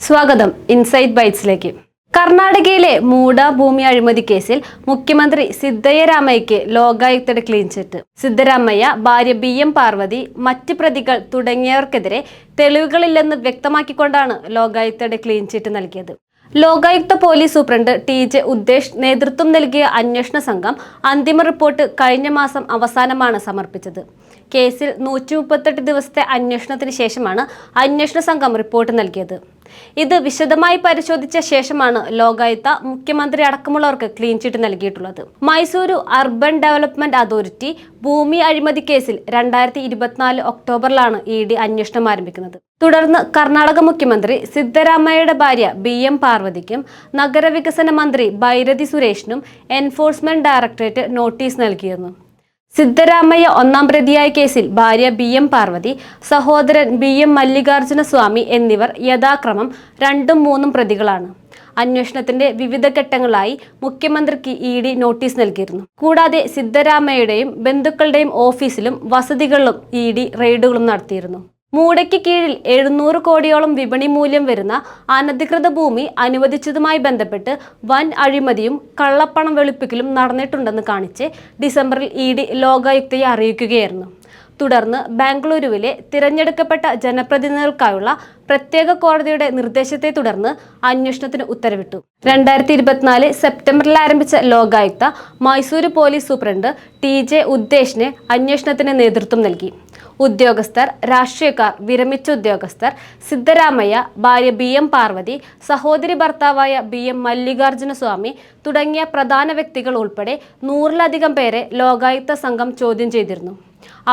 സ്വാഗതം ഇൻസൈറ്റ് ബൈറ്റ്സിലേക്ക് കർണാടകയിലെ മൂട ഭൂമി അഴിമതി കേസിൽ മുഖ്യമന്ത്രി സിദ്ധയ്യരാമയ്യക്ക് ലോകായുക്തയുടെ ക്ലീൻ ചിറ്റ് സിദ്ധരാമയ്യ ഭാര്യ ബി എം പാർവതി മറ്റ് പ്രതികൾ തുടങ്ങിയവർക്കെതിരെ തെളിവുകളില്ലെന്ന് വ്യക്തമാക്കിക്കൊണ്ടാണ് ലോകായുക്തയുടെ ക്ലീൻ ചിറ്റ് നൽകിയത്. Lokayukta police superintendent T J Udesh നേതൃത്വം നൽകിയ അന്വേഷണ സംഘം അന്തിമ റിപ്പോർട്ട് കഴിഞ്ഞ മാസം അവസാനമാണ് സമർപ്പിച്ചത്. കേസിൽ നൂറ്റി മുപ്പത്തെട്ട് ദിവസത്തെ അന്വേഷണത്തിന് ശേഷമാണ് അന്വേഷണ സംഘം റിപ്പോർട്ട് നൽകിയത്. ഇത് വിശദമായി പരിശോധിച്ച ശേഷമാണ് ലോകായുക്ത മുഖ്യമന്ത്രി അടക്കമുള്ളവർക്ക് ക്ലീൻ ചിറ്റ് നൽകിയിട്ടുള്ളത്. മൈസൂരു അർബൻ ഡെവലപ്മെന്റ് അതോറിറ്റി ഭൂമി അഴിമതി കേസിൽ രണ്ടായിരത്തി ഇരുപത്തിനാല് ഒക്ടോബറിലാണ് ഇ ഡി അന്വേഷണം ആരംഭിക്കുന്നത്. തുടർന്ന് കർണാടക മുഖ്യമന്ത്രി സിദ്ധരാമയ്യയുടെ ഭാര്യ ബി എം പാർവതിക്കും നഗരവികസന മന്ത്രി ഭൈരതി സുരേഷിനും എൻഫോഴ്സ്മെന്റ് ഡയറക്ടറേറ്റ് നോട്ടീസ് നൽകിയിരുന്നു. സിദ്ധരാമയ്യ ഒന്നാം പ്രതിയായ കേസിൽ ഭാര്യ ബി എം പാർവതി സഹോദരൻ ബി എം മല്ലികാർജുന സ്വാമി എന്നിവർ യഥാക്രമം രണ്ടും മൂന്നും പ്രതികളാണ്. അന്വേഷണത്തിന്റെ വിവിധ ഘട്ടങ്ങളായി മുഖ്യമന്ത്രിക്ക് ഇ ഡി നോട്ടീസ് നൽകിയിരുന്നു. കൂടാതെ സിദ്ധരാമയ്യയുടെയും ബന്ധുക്കളുടെയും ഓഫീസിലും വസതികളിലും ഇ ഡി റെയ്ഡുകളും നടത്തിയിരുന്നു. മൂടയ്ക്ക് കീഴിൽ എഴുന്നൂറ് കോടിയോളം വിപണി മൂല്യം വരുന്ന അനധികൃത ഭൂമി അനുവദിച്ചതുമായി ബന്ധപ്പെട്ട് വൻ അഴിമതിയും കള്ളപ്പണം വെളുപ്പിക്കലും നടന്നിട്ടുണ്ടെന്ന് കാണിച്ച് ഡിസംബറിൽ ഇ ഡി ലോകായുക്തയെ അറിയിക്കുകയായിരുന്നു. തുടർന്ന് ബാംഗ്ലൂരുവിലെ തിരഞ്ഞെടുക്കപ്പെട്ട ജനപ്രതിനിധികൾക്കായുള്ള പ്രത്യേക കോടതിയുടെ നിർദ്ദേശത്തെ തുടർന്ന് അന്വേഷണത്തിന് ഉത്തരവിട്ടു. രണ്ടായിരത്തി ഇരുപത്തിനാല് സെപ്റ്റംബറിൽ ആരംഭിച്ച Lokayukta Mysuru police superintendent T J ഉദ്ദേശിന് അന്വേഷണത്തിന് നേതൃത്വം നൽകി. ഉദ്യോഗസ്ഥർ രാഷ്ട്രീയക്കാർ വിരമിച്ച ഉദ്യോഗസ്ഥർ സിദ്ധരാമയ്യ ഭാര്യ ബി എം പാർവതി സഹോദരി ഭർത്താവായ ബി എം മല്ലികാർജുന സ്വാമി തുടങ്ങിയ പ്രധാന വ്യക്തികൾ ഉൾപ്പെടെ നൂറിലധികം പേരെ ലോകായുക്ത സംഘം ചോദ്യം ചെയ്തിരുന്നു.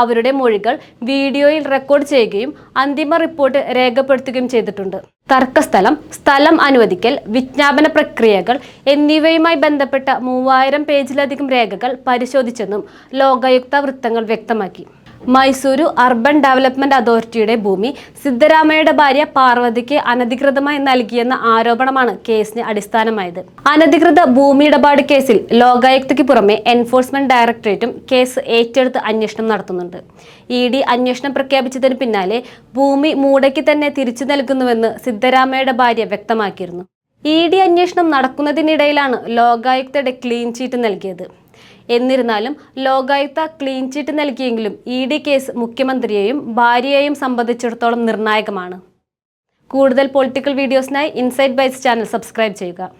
അവരുടെ മൊഴികൾ വീഡിയോയിൽ റെക്കോർഡ് ചെയ്യുകയും അന്തിമ റിപ്പോർട്ട് രേഖപ്പെടുത്തുകയും ചെയ്തിട്ടുണ്ട്. തർക്കസ്ഥലം സ്ഥലം അനുവദിക്കൽ വിജ്ഞാപന പ്രക്രിയകൾ എന്നിവയുമായി ബന്ധപ്പെട്ട മൂവായിരം പേജിലധികം രേഖകൾ പരിശോധിച്ചെന്നും ലോകായുക്ത വൃത്തങ്ങൾ വ്യക്തമാക്കി. മൈസൂരു അർബൻ ഡെവലപ്മെന്റ് അതോറിറ്റിയുടെ ഭൂമി സിദ്ധരാമയുടെ ഭാര്യ പാർവതിക്ക് അനധികൃതമായി നൽകിയെന്ന ആരോപണമാണ് കേസിന് അടിസ്ഥാനമായത്. അനധികൃത ഭൂമി ഇടപാട് കേസിൽ ലോകായുക്തയ്ക്ക് പുറമെ എൻഫോഴ്സ്മെന്റ് ഡയറക്ടറേറ്റും കേസ് ഏറ്റെടുത്ത് അന്വേഷണം നടത്തുന്നുണ്ട്. ഇ ഡി അന്വേഷണം പ്രഖ്യാപിച്ചതിന് പിന്നാലെ ഭൂമി മൂടയ്ക്ക് തന്നെ തിരിച്ചു നൽകുന്നുവെന്ന് സിദ്ധരാമയ്യയുടെ ഭാര്യ വ്യക്തമാക്കിയിരുന്നു. ഇ ഡി അന്വേഷണം നടക്കുന്നതിനിടയിലാണ് ലോകായുക്തയുടെ ക്ലീൻ ചീറ്റ് നൽകിയത്. എന്നിരുന്നാലും ലോകായുക്ത ക്ലീൻ ചീറ്റ് നൽകിയെങ്കിലും ഇ ഡി കേസ് മുഖ്യമന്ത്രിയെയും ഭാര്യയെയും സംബന്ധിച്ചിടത്തോളം നിർണായകമാണ്. കൂടുതൽ പൊളിറ്റിക്കൽ വീഡിയോസിനായി ഇൻസൈറ്റ് ബൈസ് ചാനൽ സബ്സ്ക്രൈബ് ചെയ്യുക.